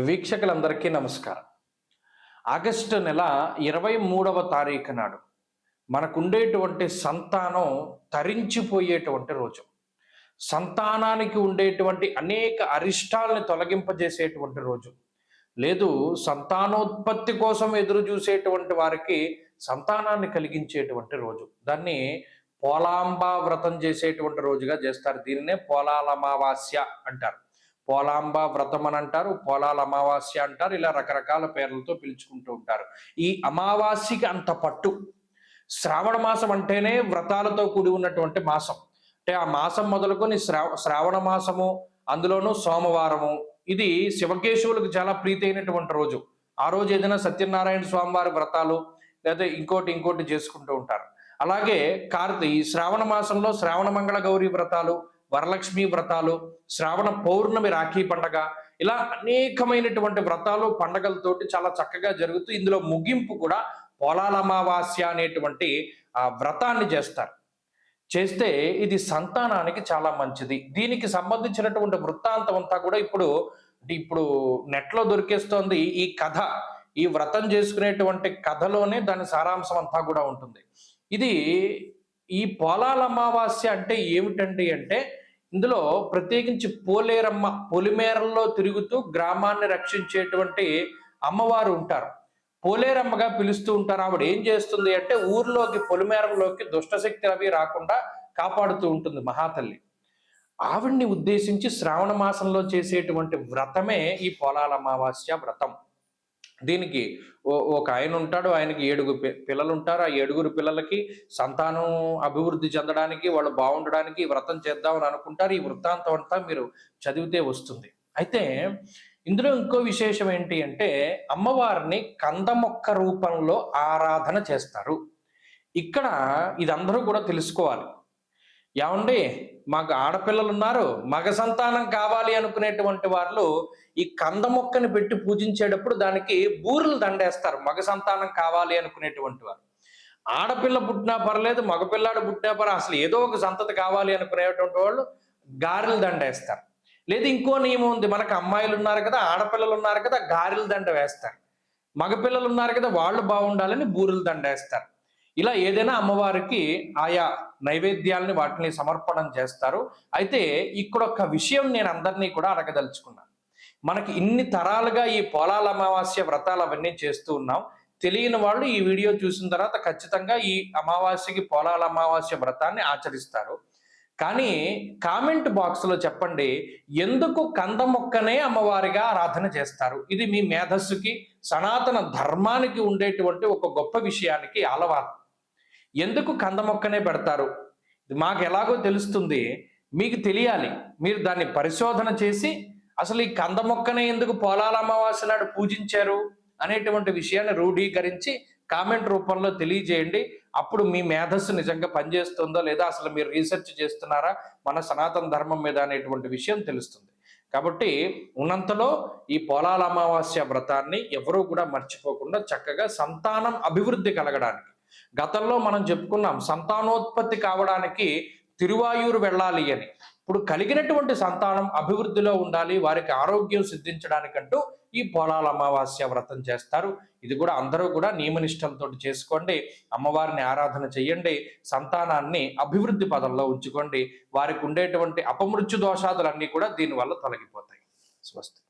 వీక్షకులందరికీ నమస్కారం. ఆగస్టు నెల ఇరవై మూడవ తారీఖు నాడు మనకుండేటువంటి సంతానం తరించిపోయేటువంటి రోజు. సంతానానికి ఉండేటువంటి అనేక అరిష్టాలని తొలగింపజేసేటువంటి రోజు. లేదు సంతానోత్పత్తి కోసం ఎదురు చూసేటువంటి వారికి సంతానాన్ని కలిగించేటువంటి రోజు. దాన్ని పోలాంబా వ్రతం చేసేటువంటి రోజుగా చేస్తారు. దీన్నే పోలాల అమావాస్య అంటారు. పోలాంబ వ్రతం అని అంటారు పోలాల అమావాస్య అంటారు ఇలా రకరకాల పేర్లతో పిలుచుకుంటూ ఉంటారు. ఈ అమావాస్యకి అంత పట్టు. శ్రావణ మాసం అంటేనే వ్రతాలతో కూడి ఉన్నటువంటి మాసం. అంటే ఆ మాసం మొదలుకొని శ్రావ శ్రావణ మాసము అందులోనూ సోమవారము. ఇది శివకేశవులకు చాలా ప్రీతి అయినటువంటి రోజు. ఆ రోజు ఏదైనా సత్యనారాయణ స్వామివారి వ్రతాలు లేదా ఇంకోటి ఇంకోటి చేసుకుంటూ ఉంటారు. అలాగే కార్తీ ఈ శ్రావణ మాసంలో శ్రావణ మంగళ గౌరీ వ్రతాలు వరలక్ష్మి వ్రతాలు శ్రావణ పౌర్ణమి రాఖీ పండగ ఇలా అనేకమైనటువంటి వ్రతాలు పండగలతోటి చాలా చక్కగా జరుగుతూ ఇందులో ముగింపు కూడా పొలాల అమావాస్య అనేటువంటి ఆ వ్రతాన్ని చేస్తారు. చేస్తే ఇది సంతానానికి చాలా మంచిది. దీనికి సంబంధించినటువంటి వృత్తాంతం అంతా కూడా ఇప్పుడు ఇప్పుడు నెట్లో దొరికేస్తోంది ఈ కథ. ఈ వ్రతం చేసుకునేటువంటి కథలోనే దాని సారాంశం అంతా కూడా ఉంటుంది. ఇది ఈ పోలాల అమావాస్య అంటే ఏమిటండి అంటే ఇందులో ప్రత్యేకించి పోలేరమ్మ పొలిమేరల్లో తిరుగుతూ గ్రామాన్ని రక్షించేటువంటి అమ్మవారు ఉంటారు. పోలేరమ్మగా పిలుస్తూ ఉంటారు. ఆవిడ ఏం చేస్తుంది అంటే ఊర్లోకి పొలిమేరంలోకి దుష్టశక్తి అవి రాకుండా కాపాడుతూ ఉంటుంది మహాతల్లి. ఆవిడ్ని ఉద్దేశించి శ్రావణ మాసంలో చేసేటువంటి వ్రతమే ఈ పోలాల అమావాస్య వ్రతం. దీనికి ఒక ఆయన ఉంటాడు ఆయనకి ఏడుగురు పిల్లలు ఉంటారు ఆ ఏడుగురు పిల్లలకి సంతానం అభివృద్ధి చెందడానికి వాళ్ళు బాగుండడానికి వ్రతం చేద్దామని అనుకుంటారు. ఈ వృత్తాంతం అంతా మీరు చదివితే వస్తుంది. అయితే ఇందులో ఇంకో విశేషం ఏంటి అంటే అమ్మవారిని కందమొక్క రూపంలో ఆరాధన చేస్తారు. ఇక్కడ ఇదందరూ కూడా తెలుసుకోవాలి. ఏమండి? మాకు ఆడపిల్లలు ఉన్నారు మగ సంతానం కావాలి అనుకునేటువంటి వాళ్ళు ఈ కంద మొక్కని పెట్టి పూజించేటప్పుడు దానికి బూరెలు దండేస్తారు. మగ సంతానం కావాలి అనుకునేటువంటి వారు. ఆడపిల్ల పుట్టినా పర్లేదు మగపిల్లాడు పుట్టినా పర్లేదు అసలు ఏదో ఒక సంతతి కావాలి అనుకునేటువంటి వాళ్ళు గారెలు దండేస్తారు. లేదు ఇంకో నియమం ఉంది మనకు అమ్మాయిలు ఉన్నారు కదా ఆడపిల్లలు ఉన్నారు కదా గారెలు దండ వేస్తారు. మగపిల్లలు ఉన్నారు కదా వాళ్ళు బాగుండాలని బూరెలు దండేస్తారు. ఇలా ఏదైనా అమ్మవారికి ఆయా నైవేద్యాలని వాటిని సమర్పణం చేస్తారు. అయితే ఇక్కడ ఒక విషయం నేను అందరినీ కూడా అడగదలుచుకున్నాను. మనకి ఇన్ని తరాలుగా ఈ పోలాల అమావాస్య వ్రతాలు అవన్నీ చేస్తూ ఉన్నాం. తెలియని వాళ్ళు ఈ వీడియో చూసిన తర్వాత ఖచ్చితంగా ఈ అమావాస్యకి పోలాల అమావాస్య వ్రతాన్ని ఆచరిస్తారు. కానీ కామెంట్ బాక్స్లో చెప్పండి ఎందుకు కంద మొక్కనే అమ్మవారిగా ఆరాధన చేస్తారు? ఇది మీ మేధస్సుకి సనాతన ధర్మానికి ఉండేటువంటి ఒక గొప్ప విషయానికి అలవాటు ఎందుకు కంద మొక్కనే పెడతారు? మాకు ఎలాగో తెలుస్తుంది. మీకు తెలియాలి. మీరు దాన్ని పరిశోధన చేసి అసలు ఈ కంద మొక్కనే ఎందుకు పోలాల అమావాస్య నాడు పూజించారు అనేటువంటి విషయాన్ని రూఢీకరించి కామెంట్ రూపంలో తెలియజేయండి. అప్పుడు మీ మేధస్సు నిజంగా పనిచేస్తుందో లేదా అసలు మీరు రీసెర్చ్ చేస్తున్నారా మన సనాతన ధర్మం మీద అనేటువంటి విషయం తెలుస్తుంది. కాబట్టి ఉన్నంతలో ఈ పోలాల అమావాస్య వ్రతాన్ని ఎవరూ కూడా మర్చిపోకుండా చక్కగా సంతానం అభివృద్ధి కలగడానికి గతంలో మనం చెప్పుకున్నాం సంతానోత్పత్తి కావడానికి తిరువాయూరు వెళ్ళాలి అని. ఇప్పుడు కలిగినటువంటి సంతానం అభివృద్ధిలో ఉండాలి వారికి ఆరోగ్యం సిద్ధించడానికంటూ ఈ పొలాల అమావాస్య వ్రతం చేస్తారు. ఇది కూడా అందరూ కూడా నియమనిష్టలతో చేసుకోండి అమ్మవారిని ఆరాధన చేయండి సంతానాన్ని అభివృద్ధి పదంలో ఉంచుకోండి. వారికి ఉండేటువంటి అపమృత్యు దోషాదులన్నీ కూడా దీనివల్ల తొలగిపోతాయి. స్వస్తి.